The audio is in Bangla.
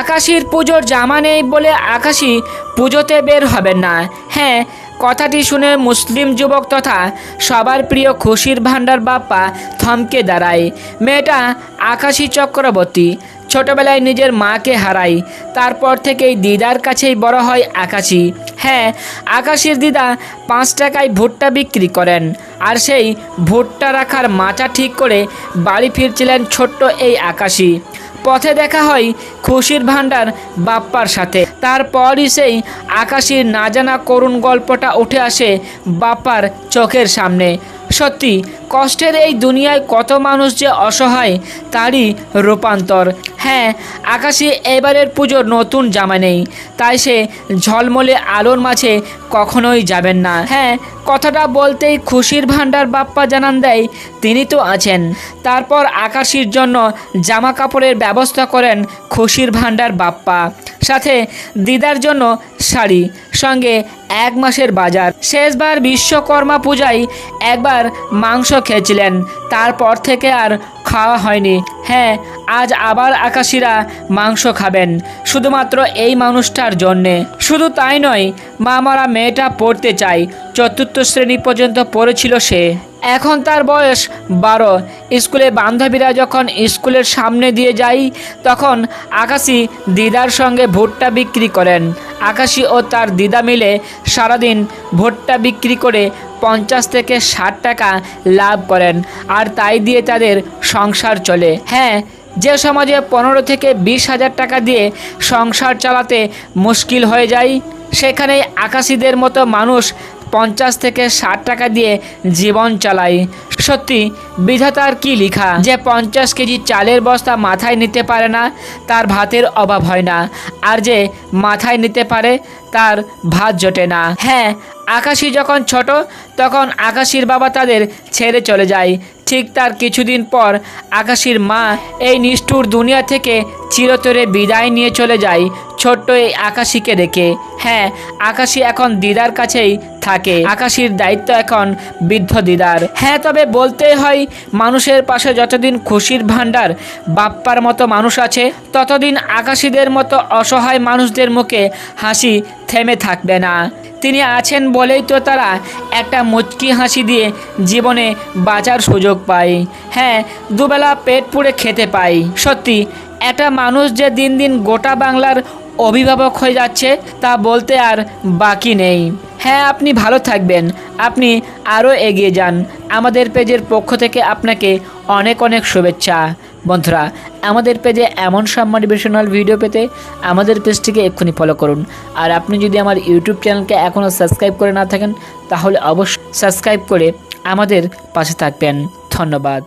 আকাশির পুজোর জামা নেই বলে আকাশি পুজোতে বের হবেন না। হ্যাঁ কথাটি শুনে মুসলিম যুবক তথা সবার প্রিয় খুশির ভাণ্ডার বাপ্পা থমকে দাঁড়ায়। মেয়েটা আকাশী চক্রবর্তী, ছোটবেলায় নিজের মাকে হারাই তারপর থেকেই দিদার কাছেই বড় হয় আকাশী। হ্যাঁ আকাশীর দিদা পাঁচ টাকায় ভুট্টা বিক্রি করেন, আর সেই ভুট্টা রাখার মাচা ঠিক করে বাড়ি ফিরছিলেন ছোট্ট এই আকাশী। পথে দেখা হয় খুশির ভাণ্ডার বাপ্পার সাথে। তারপরই সেই আকাশীর না জানা করুণ গল্পটা উঠে আসে বাপ্পার চোখের সামনে। সত্যি কষ্টের এই দুনিয়ায় কত মানুষ যে অসহায়, তারই রূপান্তর। হ্যাঁ আকাশী এবারের পুজোর নতুন জামা নেই, তাই সে ঝলমলে আলোর মাঝে কখনোই যাবেন না। হ্যাঁ কথাটা বলতেই খুশির ভাণ্ডার বাপ্পা জানান দেয়, তিনি তো আছেন। তারপর আকাশির জন্য জামা কাপড়ের ব্যবস্থা করেন খুশির ভাণ্ডার বাপ্পা। সাথে দিদার জন্য শাড়ি, সঙ্গে এক মাসের বাজার। শেষবার বিশ্বকর্মা পূজায় একবার মাংস খেয়েছিলেন। তারপর থেকে আর খাওয়া হয়নি। হ্যাঁ আজ আবার আকাশিরা মাংস খাবেন, শুধুমাত্র এই মানুষটার জন্যে। শুধু তাই নয় মা মারা মেয়েটা পড়তে চায়, চতুর্থ শ্রেণি পর্যন্ত পড়েছিল সে। এখন তার বয়স বারো। স্কুলে বান্ধবীরা যখন স্কুলের সামনে দিয়ে যাই তখন আকাশি দিদার সঙ্গে ভুট্টা বিক্রি করেন। আকাশি ও তার দিদা মিলে সারাদিন ভুট্টা বিক্রি করে পঞ্চাশ থেকে ষাট টাকা লাভ করেন। আর তাই দিয়ে তাদের সংসার চলে। হ্যাঁ যে সমাজে পনেরো থেকে বিশ হাজার টাকা দিয়ে সংসার চালাতে মুশকিল হয়ে যায় সেখানে আকাশিদের মতো মানুষ পঞ্চাশ থেকে ষাট টাকা দিয়ে জীবন চালায়। সত্যি, বিধাতার কি লিখা? যে পঞ্চাশ কেজি চালের বস্তা মাথায় নিতে পারে না, তার ভাতের অভাব হয় না। আর যে মাথায় নিতে পারে, তার ভাত জোটে না। হ্যাঁ আকাশী যখন ছোট, তখন আকাশীর বাবা তাদের ছেড়ে চলে যায়। ঠিক তার কিছুদিন পর আকাশীর মা এই নিষ্ঠুর দুনিয়া থেকে চিরতরে বিদায় নিয়ে চলে যায়, ছোট্ট এই আকাশীকে রেখে হ্যাঁ আকাশী এখন দিদার কাছেই থাকে। আকাশীর দায়িত্ব এখন বৃদ্ধ দিদার। হ্যাঁ তবে বলতে হয়, মানুষের পাশে যতদিন খুশির ভাণ্ডার বাপ্পার মতো মানুষ আছে, ততদিন আকাশীদের মতো অসহায় মানুষদের মুখে হাসি থেমে থাকবে না। তিনি আছেন বলেই তো তারা একটা মুচকি হাসি দিয়ে জীবনে বাঁচার সুযোগ পায়। হ্যাঁ দুবেলা পেট পুড়ে খেতে পায়। সত্যি, একটা মানুষ যে দিন দিন গোটা বাংলার অভিভাবক হয়ে যাচ্ছে, তা বলতে আর বাকি নেই। হ্যাঁ আপনি ভালো থাকবেন। আপনি আরও এগিয়ে যান। আমাদের পেজের পক্ষ থেকে আপনাকে অনেক অনেক শুভেচ্ছা। বন্ধুরা, আমাদের পেজে এমন সব মোটিভেশনাল ভিডিও পেতে আমাদের পেজটিকে এক্ষুনি ফলো করুন। আর আপনি যদি আমার ইউটিউব চ্যানেলকে এখনও সাবস্ক্রাইব করে না থাকেন, তাহলে অবশ্যই সাবস্ক্রাইব করে আমাদের পাশে থাকবেন। ধন্যবাদ।